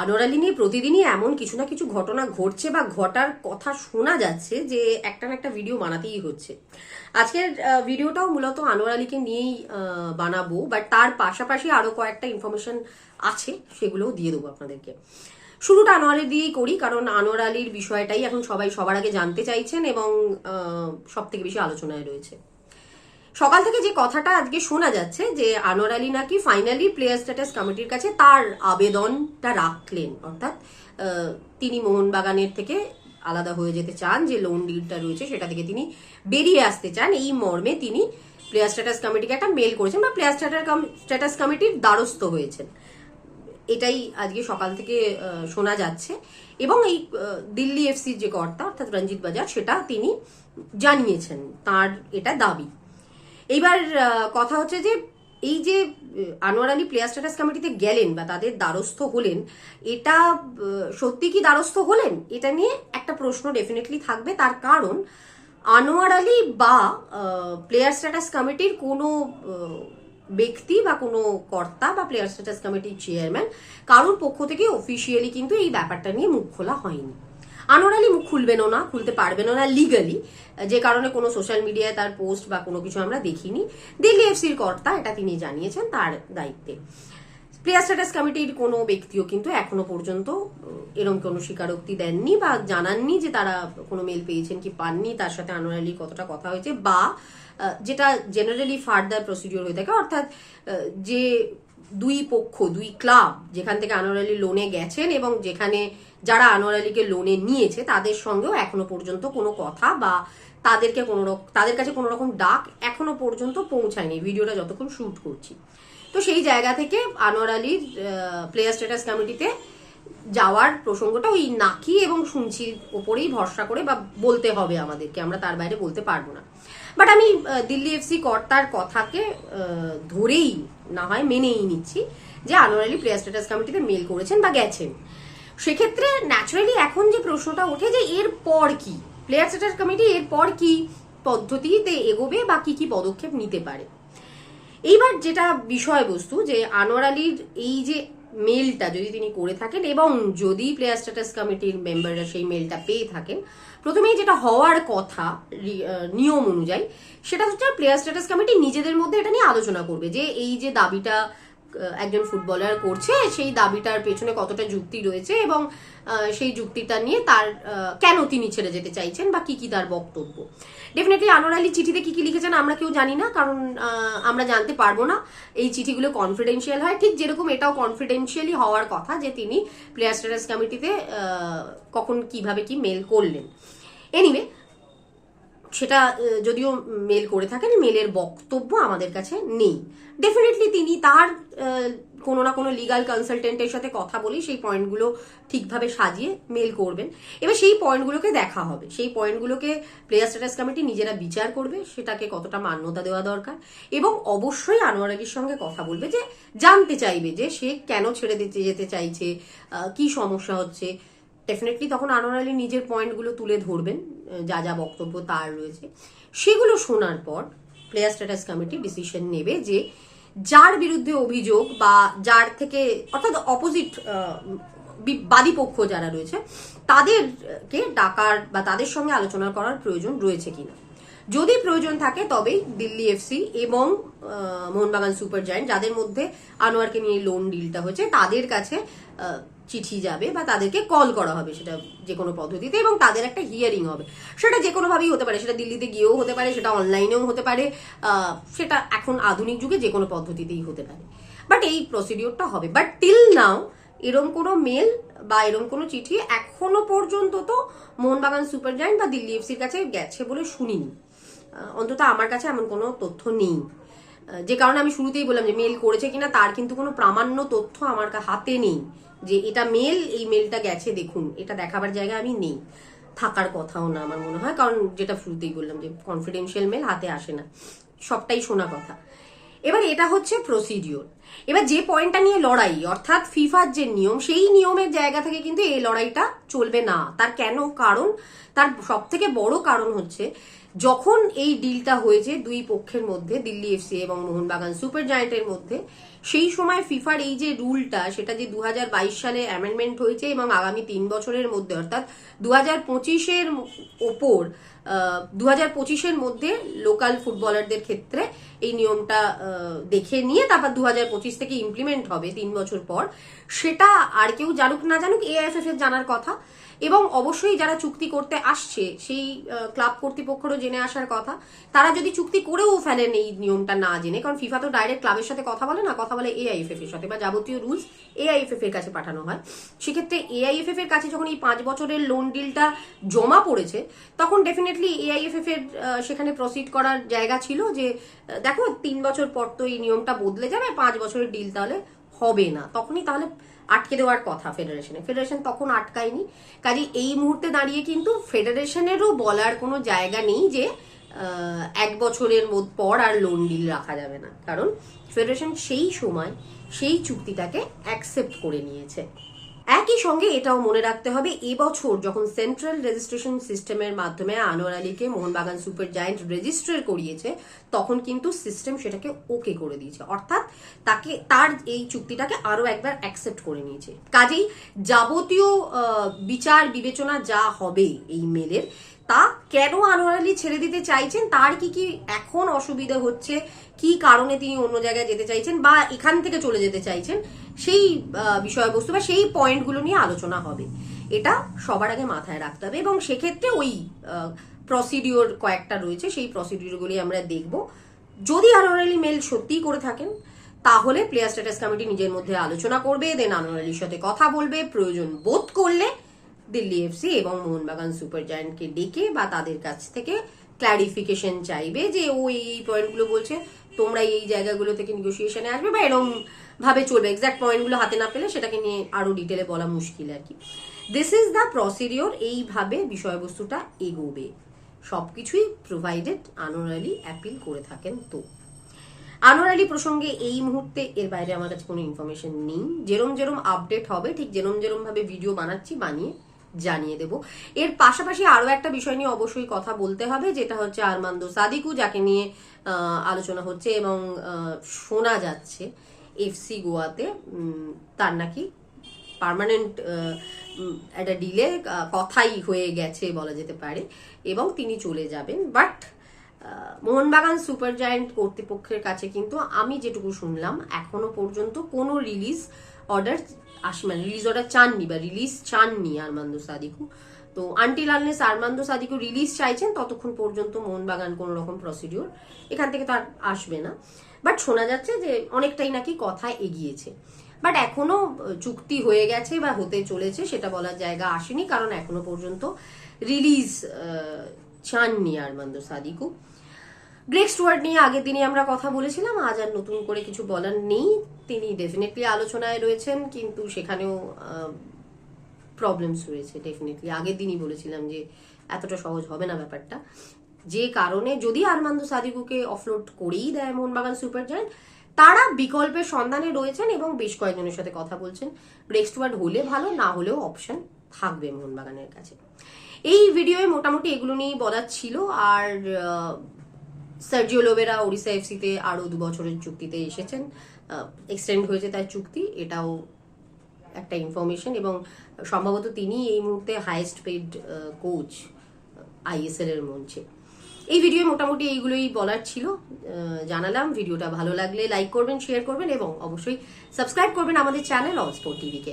আনোয়ারালি নিয়ে প্রতিদিনই এমন কিছু না কিছু ঘটনা ঘটছে বা ঘটার কথা শোনা যাচ্ছে যে একটা না একটা ভিডিও বানাতেই হচ্ছে। আজকের ভিডিওটাও মূলত আনোয়ার আলীকে নিয়েই বানাবো বাট তার পাশাপাশি আরও কয়েকটা ইনফরমেশন আছে, সেগুলোও দিয়ে দেবো আপনাদেরকে। শুরুটা আনোয়ার আলী দিয়েই করি, কারণ আনোয়ার আলীর বিষয়টাই এখন সবাই সবার আগে জানতে চাইছেন এবং সব থেকে বেশি আলোচনায় রয়েছে। সকাল থেকে যে কথাটা আজকে শোনা যাচ্ছে যে আনোয়ার আলী নাকি ফাইনালি প্লেয়ার স্ট্যাটাস কমিটির কাছে তার আবেদনটা রাখলেন, অর্থাৎ তিনি মোহনবাগানের থেকে আলাদা হয়ে যেতে চান, যে লোন ডিলটা রয়েছে সেটা থেকে তিনি বেরিয়ে আসতে চান। এই মর্মে তিনি প্লেয়ার স্ট্যাটাস কমিটিকে একটা মেল করেছেন বা প্লেয়ার স্ট্যাটাস কমিটির দ্বারস্থ হয়েছেন। এটাই আজকে সকাল থেকে শোনা যাচ্ছে। এবং এই দিল্লি এফসির যে কর্তা, অর্থাৎ রঞ্জিত বাজার, সেটা তিনি জানিয়েছেন। তার এটা দাবি। এইবার কথা হচ্ছে যে এই যে আনোয়ার আলী প্লেয়ার স্ট্যাটাস কমিটিতে গেলেন বা তাদের দ্বারস্থ হলেন, এটা সত্যি কি দ্বারস্থ হলেন? এটা নিয়ে একটা প্রশ্ন ডেফিনেটলি থাকবে। তার কারণ, আনোয়ার আলী বা প্লেয়ার স্ট্যাটাস কমিটির কোনো ব্যক্তি বা কোনো কর্তা বা প্লেয়ার স্ট্যাটাস কমিটির চেয়ারম্যান কারোর পক্ষ থেকে অফিসিয়ালি কিন্তু এই ব্যাপারটা নিয়ে মুখ খোলা হয়নি। আনোয়ার আলী মুখ খুলবেনও না, খুলতে পারবেনও না লিগালি যে কারণে কোনো সোশ্যাল মিডিয়ায় তার পোস্ট বা কোনো কিছু আমরা দেখিনি। দিল্লি এফসির কর্তা, এটা তিনি জানিয়েছেন তার দায়িত্বে। প্লেয়ার স্ট্যাটাস কমিটির কোনো ব্যক্তিও কিন্তু এখনও পর্যন্ত এরম কোনো স্বীকারোক্তি দেননি বা জানাননি যে তারা কোনো মেল পেয়েছেন কি পাননি, তার সাথে আনোয়ার কতটা কথা হয়েছে বা যেটা জেনারেলি ফার্দার প্রসিডিওর হয়ে থাকে, অর্থাৎ যে দুই পক্ষ, দুই ক্লাব যেখান থেকে আনোয়ার আলী লোনে গেছেন এবং যেখানে যারা আনোয়ার আলীকে লোনে নিয়েছে, তাদের সঙ্গেও এখনও পর্যন্ত কোনো কথা বা তাদেরকে কোনো তাদের কাছে কোনো রকম ডাক এখনও পর্যন্ত পৌঁছায়নি। ভিডিওটা যতক্ষণ শুট করছি। তো সেই জায়গা থেকে আনোয়ার আলীর প্লেয়ার স্ট্যাটাস কমিটিতে যাওয়ার প্রসঙ্গটা ওই নাকি এবং শুনছি, ওপরেই ভরসা করে বা বলতে হবে আমাদেরকে, আমরা তার বাইরে বলতে পারব না। বাট আমি দিল্লি এফসি কর্তার কথাকে ধরেই না হয় মেনেই নিচ্ছি যে আনোয়ার আলী প্লেয়ার স্ট্যাটাস কমিটিতে মেল করেছেন বা গেছেন। সেক্ষেত্রে ন্যাচারালি এখন যে প্রশ্নটা ওঠে যে এর পর কি? প্লেয়ার স্ট্যাটাস কমিটি এর পর কি পদ্ধতিতে এগোবে বা কি কি পদক্ষেপ নিতে পারে? এইবার যেটা বিষয়বস্তু যে আনোয়ার আলীর এই যে মেলটা যদি তিনি করে থাকেন এবং যদি প্লেয়ার স্ট্যাটাস কমিটির মেম্বাররা সেই মেলটা পেয়ে থাকেন, প্রথমেই যেটা হওয়ার কথা নিয়ম অনুযায়ী, সেটা হচ্ছে প্লেয়ার স্ট্যাটাস কমিটি নিজেদের মধ্যে এটা নিয়ে আলোচনা করবে যে এই যে দাবিটা একজন ফুটবলার করছে, সেই দাবিটার পেছনে কতটা যুক্তি রয়েছে এবং সেই যুক্তিটা নিয়ে তার কেন তিনি ছেড়ে যেতে চাইছেন বা কি কি তার বক্তব্য। ডেফিনেটলি আনোয়ার আলী চিঠিতে কি কি লিখেছেন আমরা কেউ জানি না, কারণ আমরা জানতে পারব না। এই চিঠিগুলো কনফিডেন্সিয়াল হয়। ঠিক যেরকম এটাও কনফিডেন্সিয়ালি হওয়ার কথা যে তিনি প্লেয়ার স্ট্যাটাস কমিটিতে কখন কীভাবে কি মেল করলেন। এনিওয়ে সেটা যদিও মেল করে থাকেন, মেলের বক্তব্য আমাদের কাছে নেই। ডেফিনেটলি তিনি তার কোনো না কোনো লিগাল কনসালটেন্টের সাথে কথা বলেই সেই পয়েন্টগুলো ঠিকভাবে সাজিয়ে মেল করবেন। এবার সেই পয়েন্টগুলোকে দেখা হবে। সেই পয়েন্টগুলোকে প্লেয়ার স্ট্যাটাস কমিটি নিজেরা বিচার করবে, সেটাকে কতটা মান্যতা দেওয়া দরকার এবং অবশ্যই আনোয়ার আলীর সঙ্গে কথা বলবে যে, জানতে চাইবে যে সে কেন ছেড়ে দিতে যেতে চাইছে কি সমস্যা হচ্ছে। ডেফিনেটলি তখন আনোয়ার আলী নিজের পয়েন্টগুলো তুলে ধরবেন, যা যা বক্তব্য তার রয়েছে। সেগুলো শোনার পর প্লেয়ার স্ট্যাটাস কমিটি ডিসিশন নেবে যে যার বিরুদ্ধে অভিযোগ বা যার থেকে অর্থাৎ অপোজিট বাদী পক্ষ যারা রয়েছে, তাদেরকে ডাকার বা তাদের সঙ্গে আলোচনা করার প্রয়োজন রয়েছে কিনা। যদি প্রয়োজন থাকে তবেই দিল্লি এফসি এবং মোহনবাগান সুপার জায়েন্ট যাদের মধ্যে আনোয়ারকে নিয়ে লোন ডিলটা হয়েছে, তাদের কাছে চিঠি যাবে বা তাদেরকে কল করা হবে সেটা যে কোনো পদ্ধতিতে এবং তাদের একটা হিয়ারিং হবে। সেটা যে কোনোভাবেই হতে পারে, সেটা দিল্লিতে গিয়েও হতে পারে, সেটা অনলাইনেও হতে পারে সেটা এখন আধুনিক যুগে যে কোনো পদ্ধতিতেই হতে পারে। বাট এই প্রসিডিওরটা হবে। বাট টিল নাও এরম কোনো মেল বা এরম কোনো চিঠি এখনও পর্যন্ত তো মোহনবাগান সুপার জায়েন্ট বা দিল্লি এফসির কাছে গেছে বলে শুনিনি। অন্তত আমার কাছে এমন কোনো তথ্য নেই। যে কারণে আমি শুরুতেই বললাম যে মেল করেছে কিনা তার কিন্তু কোনো প্রামাণ্য তথ্য আমার হাতে নেই। যে এটা মেল এই মেলটা গেছে, দেখুন, এটা দেখাবার জায়গা আমি নেই। থাকার কথাও না আমার মনে হয়, কারণ যেটা শুরুতেই বললাম যে কনফিডেন্সিয়াল মেল হাতে আসে না। সবটাই শোনা কথা। এবার এটা হচ্ছে প্রসিডিওর এবার যে পয়েন্টটা নিয়ে লড়াই, অর্থাৎ ফিফার যে নিয়ম, সেই নিয়মের জায়গা থেকে কিন্তু এই লড়াইটা চলবে না। তার কেন কারণ? তার সব থেকে বড় কারণ হচ্ছে, যখন এই ডিলটা হয়েছে দুই পক্ষের মধ্যে, দিল্লি এফসি এবং মোহনবাগান সুপার জায়েন্টের মধ্যে, সেই সময় ফিফার এই যে রুলটা সেটা যে দু হাজার বাইশ সালে অ্যামেন্ডমেন্ট হয়েছে এবং আগামী তিন বছরের মধ্যে, অর্থাৎ দু হাজার পঁচিশের ওপর দু হাজার পঁচিশের মধ্যে লোকাল ফুটবলারদের ক্ষেত্রে এই নিয়মটা দেখে নিয়ে তারপর দু হাজার পঁচিশ থেকে ইমপ্লিমেন্ট হবে তিন বছর পর। সেটা আর কেউ জানুক না জানুক এআইএফএফ এর জানার কথা। এবং অবশ্যই যারা চুক্তি করতে আসছে, সেই ক্লাব কর্তৃপক্ষেরও জেনে আসার কথা। তারা যদি চুক্তি করেও ফেলেন এই নিয়মটা না জেনে, কারণ ফিফা তো ডাইরেক্ট ক্লাবের সাথে কথা বলে না, কথা বলে এআইএফএফ এর সাথে, বা যাবতীয় রুলস এআইএফএফ এর কাছে পাঠানো হয়। সেক্ষেত্রে এআইএফএফ এর কাছে যখন এই পাঁচ বছরের লোন ডিলটা জমা পড়েছে, তখন ডেফিনেটলি এআইএফএফ এর সেখানে প্রসিড করার জায়গা ছিল যে দেখো, তিন বছর পর তো এই নিয়মটা বদলে যাবে, পাঁচ বছরের ডিল তাহলে হবে না। তখনই তাহলে আটকে দেওয়ার কথা ফেডারেশনে ফেডারেশন তখন আটকায়নি। কাজে এই মুহূর্তে দাঁড়িয়ে কিন্তু ফেডারেশনেরও বলার কোনো জায়গা নেই যে এক বছরের পর আর লোন ডিল রাখা যাবে না। কারণ ফেডারেশন সেই সময় সেই চুক্তিটাকে অ্যাকসেপ্ট করে নিয়েছে। একই সঙ্গে এটাও মনে রাখতে হবে, এবছর যখন সেন্ট্রাল রেজিস্ট্রেশন সিস্টেমের মাধ্যমে আনোয়ার আলীকে মোহনবাগান সুপার জায়েন্ট রেজিস্টার করিয়েছে, তখন কিন্তু সিস্টেম সেটাকে ওকে করে দিয়েছে। অর্থাৎ তাকে, তার এই চুক্তিটাকে আরও একবার অ্যাকসেপ্ট করে নিয়েছে। কাজেই যাবতীয় বিচার বিবেচনা যা হবে এই মেলের, তা কেন আনোয়ার আলী ছেড়ে দিতে চাইছেন, তার কি কি এখন অসুবিধা হচ্ছে, কি কারণে তিনি অন্য জায়গায় যেতে চাইছেন বা এখান থেকে চলে যেতে চাইছেন সেই বিষয়বস্তু বা সেই পয়েন্টগুলো নিয়ে আলোচনা হবে। এটা সবার আগে মাথায় রাখতে হবে এবং সেক্ষেত্রে ওই প্রসিডিওর কয়েকটা রয়েছে, সেই প্রসিডিওরগুলি আমরা দেখব। যদি আনোয়ার আলী মেল সত্যিই করে থাকেন, তাহলে প্লেয়ার স্ট্যাটাস কমিটি নিজের মধ্যে আলোচনা করবে দেন আনোয়ার আলীর সাথে কথা বলবে, প্রয়োজন বোধ করলে দিল্লি এফসি এবং মোহনবাগান সুপার জায়ান্টকে ডেকে বা তাদের কাছ থেকে ক্ল্যারিফিকেশন চাইবে যে ও এই পয়েন্টগুলো বলছে, তোমরা এই জায়গাগুলো থেকে নেগোসিয়েশনে আসবে বা এরকম ভাবে চলবে এক্সাক্ট পয়েন্টগুলো হাতে না পেলে সেটাকে নিয়ে আরও ডিটেলে বলা মুশকিল আর কি। দিস ইজ দ্য প্রসিডিওর এইভাবে বিষয়বস্তুটা এগোবে। সবকিছুই প্রোভাইডেড আনোয়ার আলী অ্যাপিল করে থাকেন তো। আনোয়ার আলী প্রসঙ্গে এই মুহূর্তে এর বাইরে আমার কাছে কোনো ইনফরমেশন নেই। যেরম যেরম আপডেট হবে, ঠিক যেরম যেরম ভাবে ভিডিও বানাচ্ছি, বানিয়ে জানিয়ে দেব। এর পাশাপাশি আরও একটা বিষয় নিয়ে অবশ্যই কথা বলতে হবে, যেটা হচ্ছে আরমান্দো সাদিকু, যাকে নিয়ে আলোচনা হচ্ছে এবং শোনা যাচ্ছে। এফসি গোয়াতে তার নাকি পার্মানেন্ট একটা ডিলে কথাই হয়ে গেছে বলা যেতে পারে, এবং তিনি চলে যাবেন। বাট মোহনবাগান সুপার জায়ান্ট কর্তৃপক্ষের কাছে কিন্তু আমি যেটুকু শুনলাম, এখনও পর্যন্ত কোনো রিলিজ অর্ডার আসে মানে রিলিজ অর্ডার চাননি বা রিলিজ চাননি আরমান্দো সাদিকু। তো until unless Armando Sadiku release চাইছেন, ততক্ষণ পর্যন্ত মোহনবাগান কোনো রকম প্রসিডিওর এখান থেকে তার আসবে না। বাট শোনা যাচ্ছে যে অনেকটাই নাকি কথা এগিয়েছে। বাট এখনও চুক্তি হয়ে গেছে বা হতে চলেছে সেটা বলার জায়গা আসেনি, কারণ এখনও পর্যন্ত রিলিজ চাননি আরমান্দো সাদিকু। গ্রেক স্টুয়ার্ট নিয়ে আগের দিনে আমরা কথা বলেছিলাম, আজ আর নতুন করে কিছু বলার নেই। তিনি ডেফিনেটলি আলোচনায় রয়েছেন, কিন্তু সেখানেও প্রবলেমস রয়েছে ডেফিনেটলি আগের দিনই বলেছিলাম যে এতটা সহজ হবে না ব্যাপারটা। যে কারণে যদি আরমান্দো সাদিকুকে অফলোড করেই দেয় মোহনবাগান সুপার জায়ান্ট তারা বিকল্পের সন্ধানে রয়েছেন এবং বেশ কয়েকজনের সাথে কথা বলছেন। ব্রেক স্টুয়ার্ট হলে ভালো, না হলেও অপশন থাকবে মোহনবাগানের কাছে। এই ভিডিওয়ে মোটামুটি এগুলো নিয়েই বলার ছিল। আর সার্জিও লোবেরা ওড়িশা এফসিতে আরও দু বছরের চুক্তিতে এসেছেন। এক্সটেন্ড হয়েছে তার চুক্তি, এটাও একটা ইনফরমেশন এবং সম্ভবত তিনি এই মুহূর্তে হাইয়েস্ট পেড কোচ আইএসএল এর মঞ্চে। এই ভিডিও মোটামুটি এইগুলোই বলার ছিল। জানালাম ভিডিওটা ভালো লাগলে লাইক করবেন শেয়ার করবেন এবং অবশ্যই সাবস্ক্রাইব করবেন আমাদের চ্যানেল অল স্পোর্ট টিভিকে